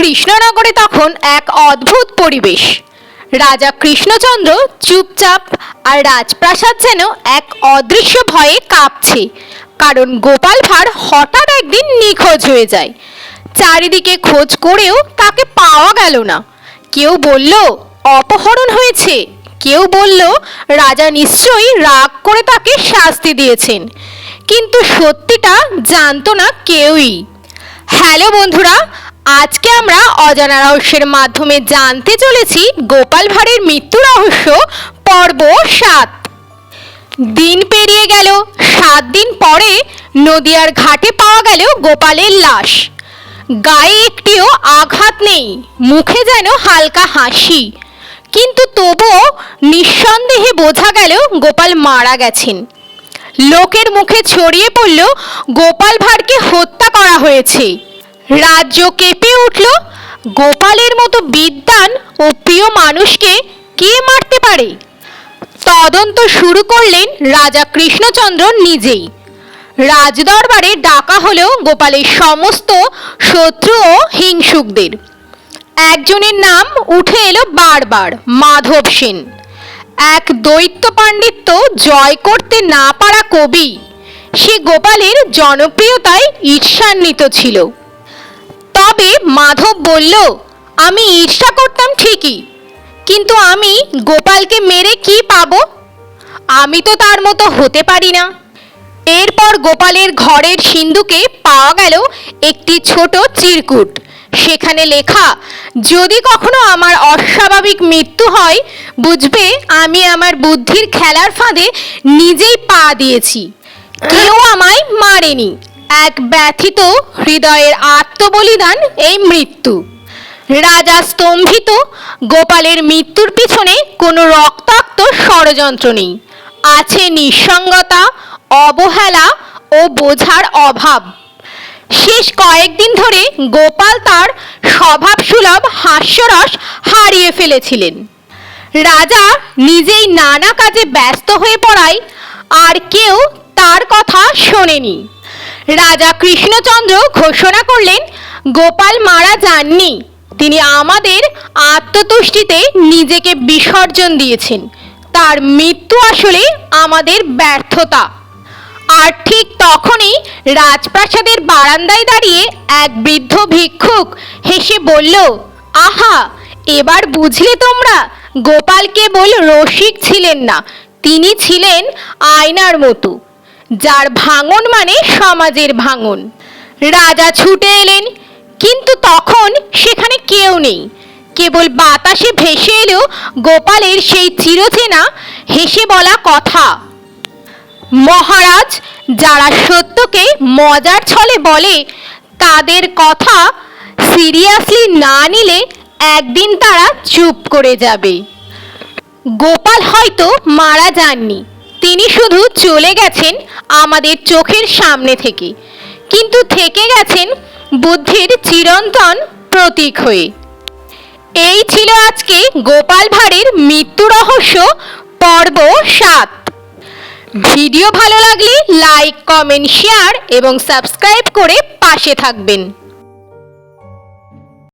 কৃষ্ণনগরে তখন এক অদ্ভুত পরিবেশ। রাজা কৃষ্ণচন্দ্র চুপচাপ আর রাজপ্রাসাদ যেন এক অদৃশ্য ভয়ে কাঁপছে, কারণ গোপাল ভাঁড় হঠাৎ একদিন নিখোঁজ হয়ে যায়। চারিদিকে খোঁজ করেও তাকে পাওয়া গেল না। কেউ বলল, অপহরণ হয়েছে। কেউ বলল, রাজা নিশ্চয়ই রাগ করে তাকে শাস্তি দিয়েছেন। কিন্তু সত্যিটা জানতো না কেউই। হ্যালো বন্ধুরা আজকে আমরা অজানা রহস্যের মাধ্যমে জানতে চলেছি গোপাল ভাঁড়ের মৃত্যু রহস্য, পর্ব সাত। দিন পেরিয়ে গেল, সাত দিন পরে নদিয়ার ঘাটে পাওয়া গেল গোপালের লাশ। গায়ে একটিও আঘাত নেই, মুখে যেন হালকা হাসি। কিন্তু তবুও নিঃসন্দেহে বোঝা গেল গোপাল মারা গেছেন। লোকের মুখে ছড়িয়ে পড়ল, গোপাল ভাঁড়কে হত্যা করা হয়েছে। রাজ্য কেঁপে উঠল। গোপালের মতো বিদ্বান ও প্রিয় মানুষকে কে মারতে পারে? তদন্ত শুরু করলেন রাজা কৃষ্ণচন্দ্র নিজেই। রাজদরবারে ডাকা হলেও গোপালের সমস্ত শত্রু ও হিংসুকদের। একজনের নাম উঠে এলো বারবার, মাধব সেন। এক দৈত্য পাণ্ডিত্য জয় করতে না পারা কবি, সে গোপালের জনপ্রিয়তায় ঈর্ষান্বিত ছিল। তবে মাধব বলল, আমি ঈর্ষা করতাম ঠিকই, কিন্তু আমি গোপালকে মেরে কি পাবো? আমি তো তার মতো হতে পারি না। এরপর গোপালের ঘরের সিন্ধুকে পাওয়া গেল একটি ছোট চিরকুট। সেখানে লেখা, যদি কখনো আমার অস্বাভাবিক মৃত্যু হয়, বুঝবে আমি আমার বুদ্ধির খেলার ফাঁদে নিজেই পা দিয়েছি। কেউ আমায় মারেনি। এক ব্যথিত হৃদয়ের আত্মবলিদান এই মৃত্যু। রাজা স্তম্ভিত, গোপালের মৃত্যুর পিছনে কোনো রক্তাক্ত ষড়যন্ত্র নেই। আছে নিঃসঙ্গতা, অবহেলা ও বোঝার অভাব। শেষ কয়েকদিন ধরে গোপাল তার স্বভাবসুলভ হাস্যরস হারিয়ে ফেলেছিলেন। রাজা নিজেই নানা কাজে ব্যস্ত হয়ে পড়ায় আর কেউ তার কথা শোনেনি। রাজা কৃষ্ণচন্দ্র ঘোষণা করলেন, গোপাল মারা যাননি। তিনি আমাদের আত্মতুষ্টিতে নিজেকে বিসর্জন দিয়েছেন। তার মৃত্যু আসলে আমাদের ব্যর্থতা। আর ঠিক তখনই রাজপ্রাসাদের বারান্দায় দাঁড়িয়ে এক বৃদ্ধ ভিক্ষুক হেসে বলল, আহা, এবার বুঝলে তোমরা, গোপাল কেবল রসিক ছিলেন না, তিনি ছিলেন আয়নার মতো। যার ভাঙন মানে সমাজের ভাঙন। রাজা ছুটে এলেন, কিন্তু তখন সেখানে কেউ নেই। কেবল বাতাসে ভেসে এলো গোপালের সেই চিরচেনা হেসে বলা কথা। মহারাজ যারা সত্যকে মজার ছলে বলে, তাদের কথা সিরিয়াসলি না নিলে একদিন তারা চুপ করে যাবে। গোপাল হয়তো মারা যাননি, তিনি শুধু চলে গেছেন আমাদের চোখের সামনে থেকে। কিন্তু থেকে গেছেন বুদ্ধির চিরন্তন প্রতীক হয়ে। এই ছিল আজকে গোপাল ভাঁড়ের মৃত্যু রহস্য, পর্ব সাত। ভিডিও ভালো লাগলে লাইক, কমেন্ট, শেয়ার এবং সাবস্ক্রাইব করে পাশে থাকবেন।